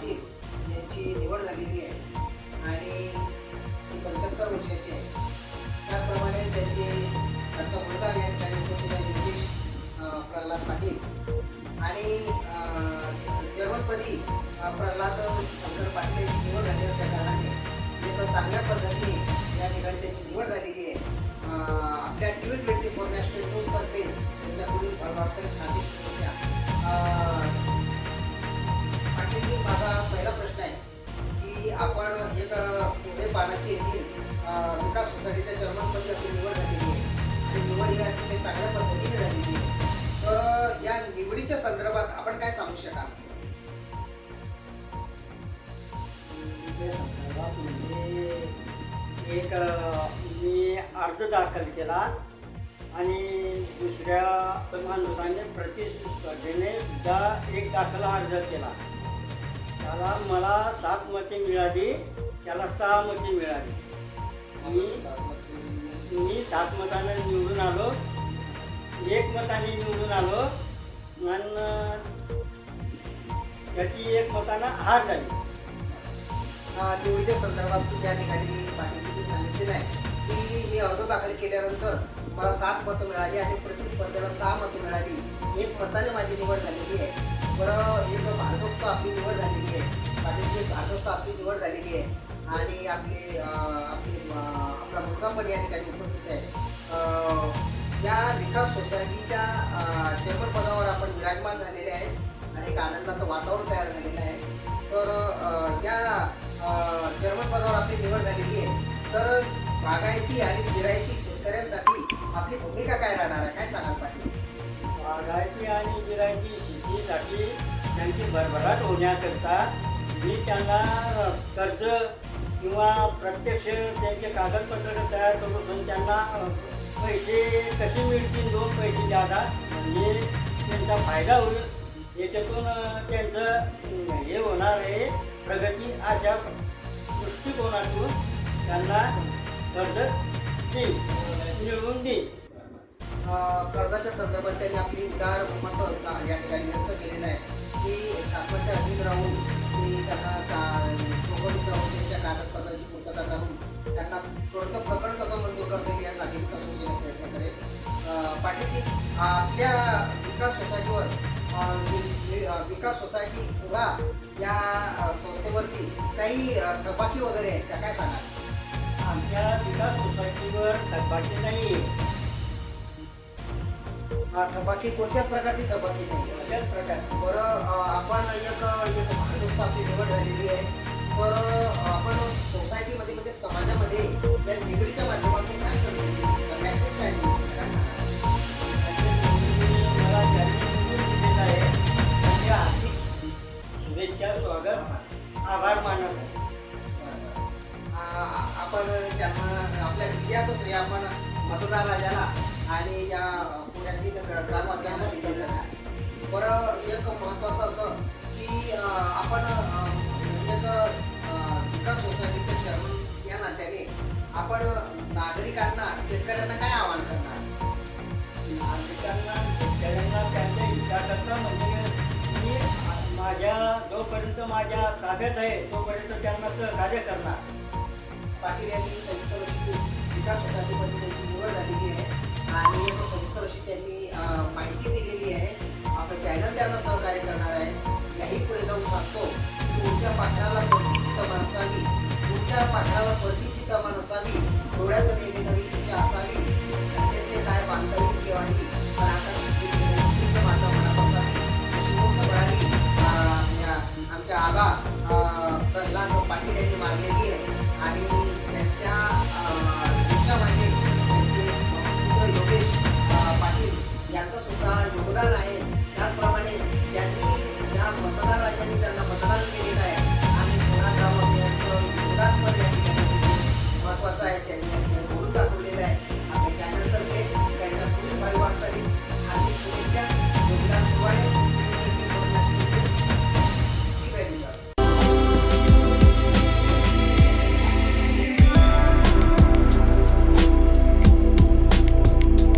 पाटील यांची निवड झालेली आहे आणि पंच्याहत्तर वर्षाची आहे त्याचप्रमाणे त्यांचे त्यांचा मुलगा या ठिकाणी उपस्थित आहे योगेश प्रल्हाद पाटील. आणि जर्मनपदी प्रल्हाद शंकर पाटील यांची निवड झाली असल्या कारणाने एक चांगल्या पद्धतीने या ठिकाणी त्यांची निवड झालेली आहे. आपल्या T V twenty four national न्यूजतर्फे त्यांच्या पुढील वाटचालीस हार्दिक शुभेच्छा आपण एक पुढे पानाची येथील विकास सोसायटीच्या चेअरमनपदी आपली निवड झालेली आहे आणि निवड ही अतिशय चांगल्या पद्धतीने झालेली आहे. तर या निवडीच्या संदर्भात आपण काय सांगू शकाल? संदर्भात म्हणजे एक मी अर्ज दाखल केला आणि दुसऱ्या माणसाने प्रतिस्पर्धेने सुद्धा एक दाखला अर्ज केला. त्याला मला सात मते मिळाली त्याला सहा मते मिळाली. मी मी सात मताने निवडून आलो एक मताने निवडून आलो आणि त्याची एक मतानं हार झाली. निवडीच्या संदर्भात या ठिकाणी पाटीलजींनी सांगितलेलं आहे की मी अर्ज दाखल केल्यानंतर मला सात मतं मिळाली आणि प्रतिस्पर्धेला सहा मतं मिळाली. एक मताने माझी निवड झालेली आहे. बरं एक भारदस्त आपली निवड झालेली आहे. पाटीलजी एक भारदस्त आपली निवड झालेली आहे. आणि आपली आपली आपला मुलगा पण या ठिकाणी उपस्थित आहे. या विकास सोसायटीच्या चेअरमन पदावर आपण विराजमान झालेले आहेत आणि एक आनंदाचं वातावरण तयार झालेलं आहे. तर या चेअरमन पदावर आपली निवड झालेली आहे. तर बागायती आणि गिरायती शेतकऱ्यांसाठी आपली भूमिका काय राहणार आहे? काय सांगाल पाटील? बागायती आणि गिरायची शेतीसाठी त्यांची भरभराट होण्याकरता मी त्यांना कर्ज किंवा प्रत्यक्ष त्यांचे कागदपत्र तयार करून त्यांना पैसे कसे मिळतील दोन पैसे द्यादा म्हणजे त्यांचा फायदा होईल. याच्यातून त्यांचं हे होणार आहे प्रगती अशा दृष्टिकोनातून त्यांना कर्ज देईल मिळवून देईल. कर्जाच्या संदर्भात त्यांनी आपली उदार मत या ठिकाणी व्यक्त केलेलं आहे. की शासनाच्या अधीन राहून की त्यांना का- चौकटीत राहून त्यांच्या कागदपत्राची पूर्तता करून त्यांना कर्ज प्रकरण कसं मंजूर करता येईल यासाठी विकास सोसायटी प्रयत्न करेल पाठीची आपल्या विकास सोसायटीवर विकास सोसायटी पुरा या संस्थेवरती काही अं, थपाकी वगैरे आहेत का? काय सांगा आमच्या विकास सोसायटीवर थकबाकी नाही आहे थपाकी कोणत्याच प्रकारची थपाकी नाही. प्रकारची. बरं आपण एक एक भारदस्त आपली निवड झालेली आहे. अं, आपण सोसायटीमध्ये म्हणजे समाजामध्ये या निवडीच्या माध्यमातून काय संदेश? मॅसेज काय? काय शुभेच्छा स्वागत आभार मानत आहे. आपण त्यांना आपल्या विजयाचं श्रेय आपण मतदार राजाला आणि या आपण नागरिकांना शेतकऱ्यांना काय आवाहन करणार? नागरिकांना शेतकऱ्यांना त्यांच्या हिताकरता म्हणजे मी माझ्या जोपर्यंत माझ्या ताब्यात आहे तोपर्यंत त्यांना सहकार्य करणार. पाटील यांनी सविस्तर अशी विकास सोसायटीमध्ये त्यांची निवड झालेली आहे. आणि सविस्तर अशी त्यांनी माहिती दिलेली आहे आपलं चॅनल त्यांना सहकार्य करणार आहे याही पुढे जाऊन सांगतो की उलट्या पाखराला परतीची तमा तुमच्या परतीची कमान असावी. डोळ्यात नवी दिशा असावी.